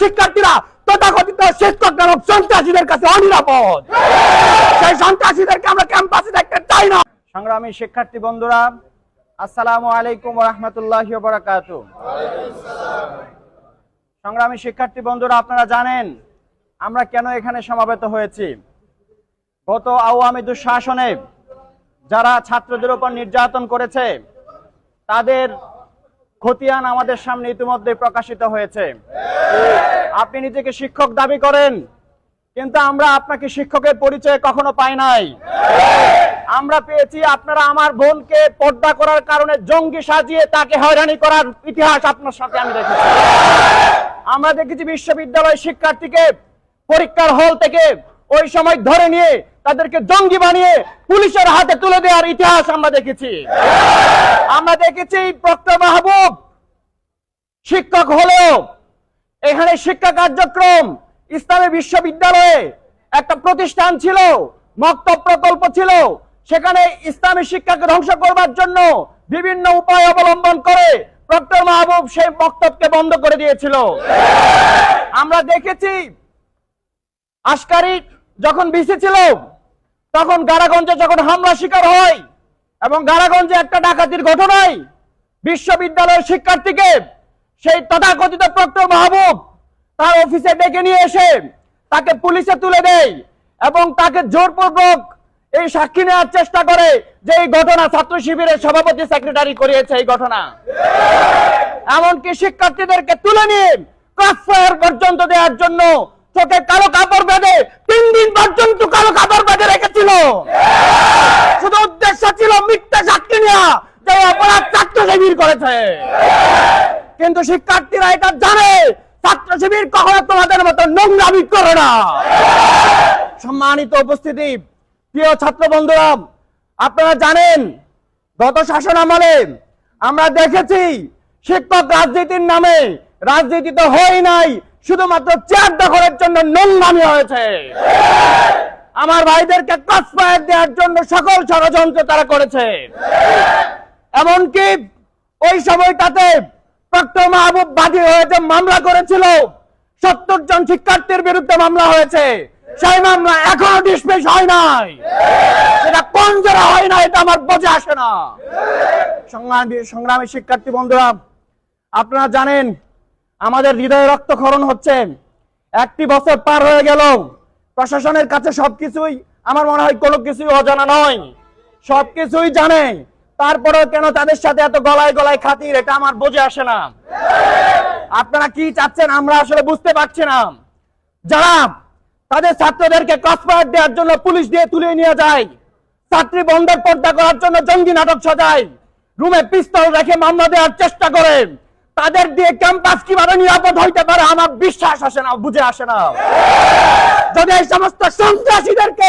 শিক্ষার্থীরা তথাকথিত শিক্ষক নামক সন্ত্রাসীদের কাছে অনিরাপদ। সেই সন্ত্রাসীদেরকে আমরা ক্যাম্পাসে দেখতে চাই না। সংগ্রামী শিক্ষার্থী বন্ধুরা, আসসালামু আলাইকুম রহমতুল্লাহ সংগ্রামী শিক্ষার্থী বন্ধুরা, আপনারা জানেন আমরা কেন এখানে সমাবেত হয়েছি? গত আওয়ামী দুঃশাসনে যারা ছাত্রদের উপর নির্যাতন করেছে, তাদের খতিয়ান আমাদের সামনে ইতিমধ্যে প্রকাশিত হয়েছে। আপনি নিজেকে শিক্ষক দাবি করেন, কিন্তু আমরা আপনাকে শিক্ষকের পরিচয় কখনো পাই নাই। আমরা পেয়েছি আপনারা আমার বোনকে পর্দা করার কারণে জঙ্গি সাজিয়ে তাকে হয়রানি করার ইতিহাস আপনার সাথে আমি দেখেছি। আমরা দেখেছি বিশ্ববিদ্যালয় শিক্ষার্থীকে পরীক্ষার হল থেকে ওই সময় ধরে নিয়ে তাদেরকে জঙ্গি বানিয়ে পুলিশের হাতে তুলে দেওয়ার ইতিহাস আমরা দেখেছি। আমরা দেখেছি প্রক্টর মাহবুব শিক্ষক হলেও এখানে শিক্ষা কার্যক্রম, ইসলামী বিশ্ববিদ্যালয়ে একটা প্রতিষ্ঠান ছিল, মক্তব প্রকল্প ছিল। সেখানে ইসলামী শিক্ষাকে ধ্বংস করবার জন্য বিভিন্ন উপায় অবলম্বন করে প্রক্টর মাহবুব সেই মক্তবকে বন্ধ করে দিয়েছিল। আমরা দেখেছি আশকারি যখন বিসি ছিল, তখন গারাগঞ্জে যখন হামলা শিকার হয় এবং গারাগঞ্জে একটা ডাকাতির ঘটনায় বিশ্ববিদ্যালয়ের শিক্ষার্থীকে সেই তথাকথিত প্রক্টর মাহবুব তার অফিসে ডেকে নিয়ে এসে তাকে পুলিশে তুলে দেয় এবং তাকে জোরপূর্বক এই সাক্ষী নেওয়ার চেষ্টা করে যে এই ঘটনা ছাত্র শিবিরের সভাপতি সেক্রেটারি করিয়েছে এই ঘটনা। এমনকি শিক্ষার্থীদেরকে তুলে নিয়ে পর্যন্ত দেওয়ার জন্য চোখে কালো কাপড় বেঁধে তিন দিন পর্যন্ত কালো কাপড় বেঁধে রেখেছিল। শুধু উদ্দেশ্য ছিল মিথ্যা সাক্ষী নেওয়া যে অপরাধ ছাত্র শিবির করেছে। কিন্তু শিক্ষার্থীরা এটা জানে। ছাত্র শিবির কখনো তোমাদের মতো নোংরামি করে না। সম্মানিত উপস্থিতি, প্রিয় ছাত্র বন্ধুরা, আপনারা জানেন, গত শাসন আমলে আমরা দেখেছি, শিক্ষক রাজনীতির নামে রাজনীতি তো হয় নাই, শুধুমাত্র চেয়ার দখলের জন্য নোংরামি হয়েছে। আমার ভাইদেরকে ক্রসফায়ার দেওয়ার জন্য সকল ষড়যন্ত্র তারা করেছে। এমনকি ওই সময়টাতে প্রক্টর মাহবুব বাদী হয়েছে মামলা করেছিল, সত্তর জন শিক্ষার্থীর বিরুদ্ধে মামলা হয়েছে। সেই মামলা এখনও ডিসমিস হয় নাই। এটা কোন জোড়া হয় না এটা আমার বোঝে আসে না। সংগ্রামী সংগ্রামী শিক্ষার্থী বন্ধুরা, আপনারা জানেন, আমাদের হৃদয়ে রক্তক্ষরণ হচ্ছে। একটি বছর পার হয়ে গেল। প্রশাসনের কাছে সবকিছুই, আমার মনে হয় কোনো কিছুই অজানা নয়। সবকিছুই জানে। তারপরেও কেন তাদের সাথে এত গলায় গলায় খাতির? এটা আমার বোঝে আসে না। আপনারা কি চাচ্ছেন? আমরা আসলে বুঝতে পারছি না। যারা তাদের ছাত্রদেরকে ক্রসফায়ার দেওয়ার জন্য পুলিশ দিয়ে তুলে নিয়ে যায়, ছাত্রী বন্ধের পর্দা করার জন্য জঙ্গি নাটক সাজায়, রুমে পিস্তল রেখে মামলা দেওয়ার চেষ্টা করে, তাদের দিয়ে ক্যাম্পাস কীভাবে নিরাপদ হইতে পারে আমার বিশ্বাস আসে না, বুঝে আসে না। যদি এই সমস্ত সন্ত্রাসীদেরকে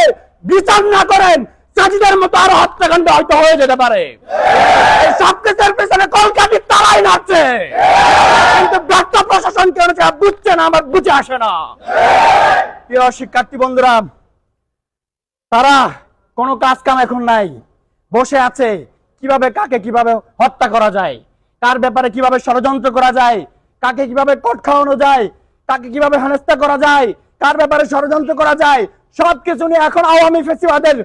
বিচার না করেন চাষিদের মতো আরও হত্যাকাণ্ড হয়তো হয়ে যেতে পারে। এই সব কিছুর পেছনে কলকাতি তারাই নাচছে কিন্তু ব্যর্থ প্রশাসন কেন বুঝছে না আমার বুঝে আসে না। প্রিয় শিক্ষার্থী বন্ধুরা তারা কোনো কাজ কাম এখন নাই। বসে আছে কীভাবে কাকে কীভাবে হত্যা করা যায় কার ব্যাপারে কীভাবে ষড়যন্ত্র করা যায় কাকে কীভাবে কট খাওয়ানো যায় কাকে কীভাবে হেনস্থা করা যায় কার ব্যাপারে ষড়যন্ত্র করা যায় সবকিছু নিয়ে এখন আওয়ামী ফেসিবাদের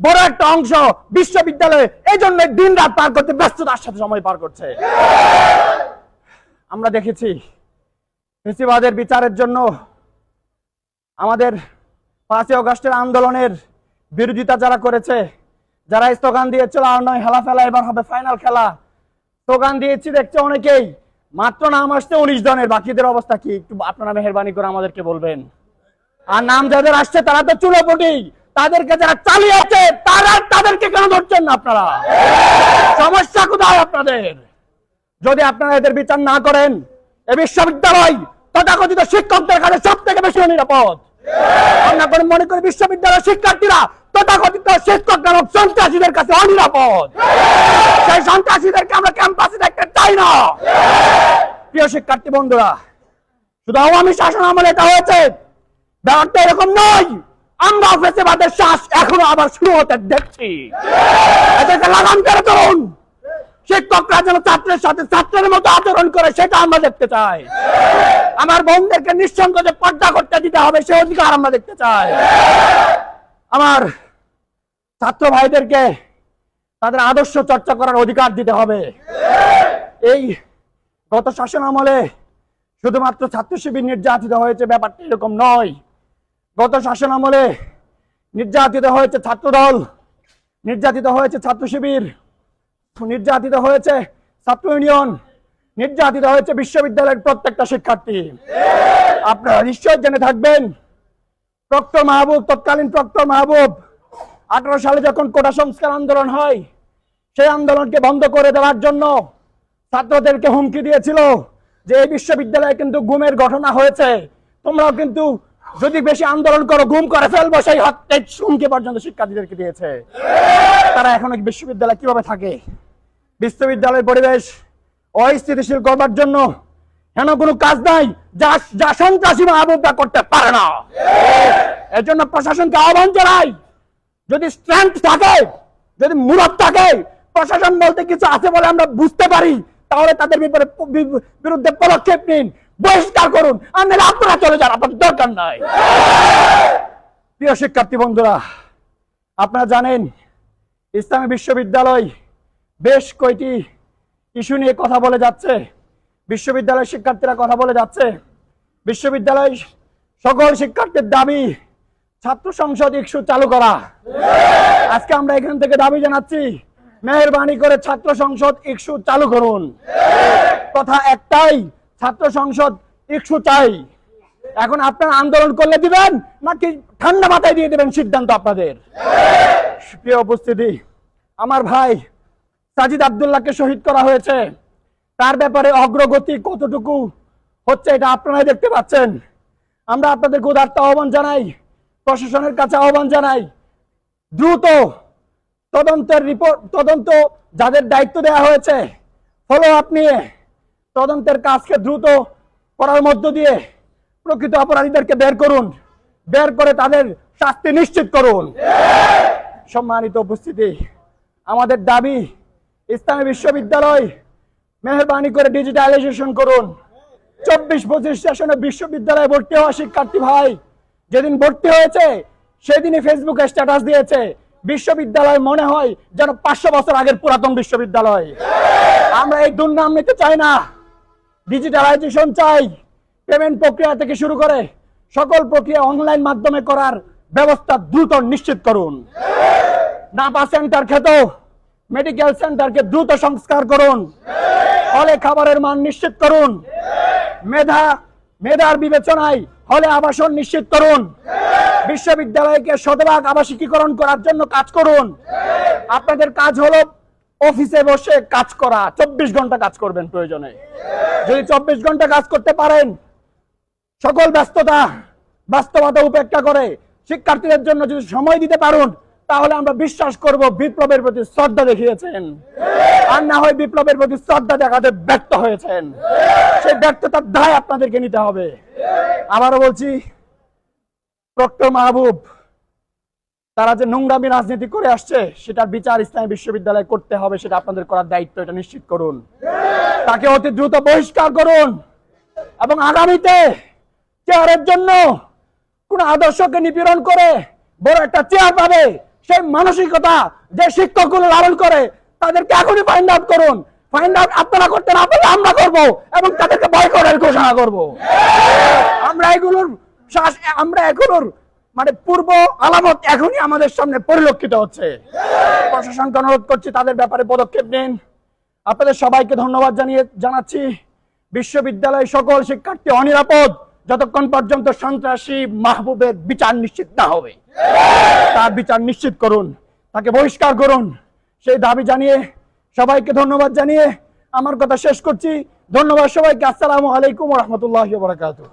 বড় একটা অংশ বিশ্ববিদ্যালয়ে এই জন্য দিন রাত পার করতে ব্যস্ততার সাথে সময় পার করছে। আমরা দেখেছি, ফেসিবাদের বিচারের জন্য আমাদের পাঁচই অগস্টের আন্দোলনের বিরোধিতা যারা করেছে, যারা স্লোগান দিয়েছিল, আর নয়, হেলা ফেলা, এবার হবে ফাইনাল খেলা। স্লোগান দিয়েছি দেখছে অনেকেই, মাত্র নাম আসছে উনিশ জনের, বাকিদের অবস্থা কি? একটু আপনারা মেহরবানি করে আমাদেরকে বলবেন। আর নাম যাদের আসছে, তারা তো চুলোপটি। তাদেরকে যারা চালিয়েছে, তারা তাদেরকে কেন ধরছেন না আপনারা? সমস্যা কোথায় আপনাদের? যদি আপনারা এদের বিচার না করেন, এ বিশ্ববিদ্যালয় তথাকথিত শিক্ষকদের কাছে সব থেকে বেশি নিরাপদ আমরা করে মনে করি বিশ্ববিদ্যালয়ের শিক্ষার্থীরা তথাকথিত শিক্ষক নামক সন্ত্রাসীদের কাছে অনিরাপদ। সেই সন্ত্রাসীদেরকে আমরা ক্যাম্পাসে দেখতে চাই না। প্রিয় শিক্ষার্থী বন্ধুরা, শুধু আওয়ামী শাসন আমলে এটা হয়েছে। ব্যাপারটা এরকম নয়। আমরা ফেসেবাদের শ্বাস এখনও আবার শুরু হতে দেখছি। এদেরকে লাগাম ধরুন শিক্ষকরা যেন ছাত্রের সাথে ছাত্রের মতো আচরণ করে, সেটা আমরা দেখতে চাই। আমার বোনদেরকে নিঃসংকোচে পর্দা করতে দিতে হবে, সে অধিকার আমরা দেখতে চাই। আমার ছাত্র ভাইদেরকে তাদের আদর্শ চর্চা করার অধিকার দিতে হবে। এই গত শাসন আমলে শুধুমাত্র ছাত্র নির্যাতিত হয়েছে, ব্যাপারটা এরকম নয়। গত শাসন আমলে নির্যাতিত হয়েছে ছাত্রদল, নির্যাতিত হয়েছে ছাত্র শিবির নির্যাতিত হয়েছে ছাত্র ইউনিয়ন, নির্যাতিত হয়েছে বিশ্ববিদ্যালয়ের প্রত্যেকটা শিক্ষার্থী। আপনারা নিশ্চয় জেনে থাকবেন, প্রক্টর মাহবুব, তৎকালীন প্রক্টর মাহবুব আঠারো সালে যখন কোটা সংস্কার আন্দোলন হয়, সেই আন্দোলনকে বন্ধ করে দেওয়ার জন্য ছাত্রদেরকে হুমকি দিয়েছিল যে, এই বিশ্ববিদ্যালয়ে কিন্তু গুমের ঘটনা হয়েছে, তোমরাও কিন্তু যদি বেশি আন্দোলন করো, গুম করে ফেলব, সেই হত্যা হুমকি পর্যন্ত শিক্ষার্থীদেরকে দিয়েছে। তারা এখন বিশ্ববিদ্যালয় কীভাবে থাকে? বিশ্ববিদ্যালয়ের পরিবেশ অস্থিতিশীল করবার জন্য কেন কোনো কাজ নাই, যা যা সন্ত্রাসী মাহবুবটা করতে পারে না। এর জন্য প্রশাসনকে আহ্বান জানাই, যদি স্ট্রেংথ থাকে, যদি মূলত থাকে, প্রশাসন বলতে কিছু আছে বলে আমরা বুঝতে পারি, তাহলে তাদের বিপরে বি- বিরুদ্ধে পদক্ষেপ নিন। বহিষ্কার করুন। আর আপনারা চলে যান, আপনার দরকার নাই। প্রিয় শিক্ষার্থী বন্ধুরা, আপনারা জানেন, ইসলামী বিশ্ববিদ্যালয় বেশ কয়টি ইস্যু নিয়ে কথা বলে যাচ্ছে। বিশ্ববিদ্যালয়ের শিক্ষার্থীরা কথা বলে যাচ্ছে। বিশ্ববিদ্যালয় সকল শিক্ষার্থীর দাবি, ছাত্র সংসদ ইস্যু চালু করা। আজকে আমরা এখান থেকে দাবি জানাচ্ছি, মেহরবানি করে ছাত্র সংসদ ইস্যু চালু করুন। কথা একটাই ছাত্র সংসদ ইস্যু চাই। এখন আপনারা আন্দোলন করলে দিবেন, নাকি ঠান্ডা মাথায় দিয়ে দেবেন সিদ্ধান্ত আপনাদের? প্রিয় উপস্থিতি, আমার ভাই সাজিদ আবদুল্লাহকে শহীদ করা হয়েছে। তার ব্যাপারে অগ্রগতি কতটুকু হচ্ছে এটা আপনারাই দেখতে পাচ্ছেন। আমরা আপনাদের উদার্ত আহ্বান জানাই, প্রশাসনের কাছে আহ্বান জানাই। দ্রুত তদন্তের রিপোর্ট তদন্ত যাদের দায়িত্ব দেওয়া হয়েছে ফলো আপ নিয়ে তদন্তের কাজকে দ্রুত করার মধ্য দিয়ে প্রকৃত অপরাধীদেরকে বের করুন, বের করে তাদের শাস্তি নিশ্চিত করুন। সম্মানিত উপস্থিতি, আমাদের দাবি, ইসলামী বিশ্ববিদ্যালয় মেহরবানি করে ডিজিটালাইজেশন করুন। চব্বিশ পঁচিশ সেশনে বিশ্ববিদ্যালয়ে ভর্তি হওয়া শিক্ষার্থী ভাই যেদিন ভর্তি হয়েছে, সেদিনই ফেসবুকে স্ট্যাটাস দিয়েছে, বিশ্ববিদ্যালয় মনে হয় যেন পাঁচশো বছর আগের পুরাতন বিশ্ববিদ্যালয়। আমরা এই দুর্নাম নিতে চাই না। ডিজিটালাইজেশন চাই। পেমেন্ট প্রক্রিয়া থেকে শুরু করে সকল প্রক্রিয়া অনলাইন মাধ্যমে করার ব্যবস্থা দ্রুত নিশ্চিত করুন। নাপা সেন্টার খেত মেডিকেল সেন্টারকে দ্রুত সংস্কার করুন। হলে খাবারের মান নিশ্চিত করুন। মেধা, মেধার বিবেচনায় হলে আবাসন নিশ্চিত করুন। বিশ্ববিদ্যালয়কে শতভাগ আবাসিকীকরণ করার জন্য কাজ করুন। আপনাদের কাজ হলো অফিসে বসে কাজ করা, চব্বিশ ঘণ্টা কাজ করবেন প্রয়োজনে। যদি চব্বিশ ঘণ্টা কাজ করতে পারেন, সকল ব্যস্ততা বাস্তবতা উপেক্ষা করে শিক্ষার্থীদের জন্য যদি সময় দিতে পারুন, তাহলে আমরা বিশ্বাস করব বিপ্লবের প্রতি শ্রদ্ধা দেখিয়েছেন। আর না হয় বিপ্লবের প্রতি শ্রদ্ধা দেখাতে ব্যর্থ হয়েছেন। সেই ব্যর্থতার দায় আপনাদেরকে নিতে হবে। আবারও বলছি প্রক্টর মাহবুব তারা যে নোংরামি রাজনীতি করে আসছে, সেটার বিচার ইসলামী বিশ্ববিদ্যালয়ে করতে হবে, সেটা আপনাদের করার দায়িত্ব, এটা নিশ্চিত করুন। তাকে অতি দ্রুত বহিষ্কার করুন এবং আগামীতে চেয়ারের জন্য কোন আদর্শকে নিপীড়ন করে, বড় একটা চেয়ার পাবে, সেই মানসিকতা যে শিক্ষকগুলো লালন করে, তাদেরকে এখনই ফাইন্ড আউট করুন। ফাইন্ড আউট আপনারা করতে না পারলে আমরা করব এবং তাদেরকে বয়কটের ঘোষণা করব। আমরা এগুলোর আমরা এগুলোর মানে পূর্ব আলামত এখনই আমাদের সামনে পরিলক্ষিত হচ্ছে। প্রশাসনকে অনুরোধ করছি তাদের ব্যাপারে পদক্ষেপ নিন। আপনাদের সবাইকে ধন্যবাদ জানিয়ে জানাচ্ছি। বিশ্ববিদ্যালয় সকল শিক্ষার্থী অনিরাপদ, যতক্ষণ পর্যন্ত সন্ত্রাসী মাহবুবের বিচার নিশ্চিত না হবে। তার বিচার নিশ্চিত করুন, তাকে বহিষ্কার করুন। সেই দাবি জানিয়ে সবাইকে ধন্যবাদ জানিয়ে আমার কথা শেষ করছি। ধন্যবাদ সবাইকে। আসসালামু আলাইকুম রহমতুল্লাহ বারাকাতুহ।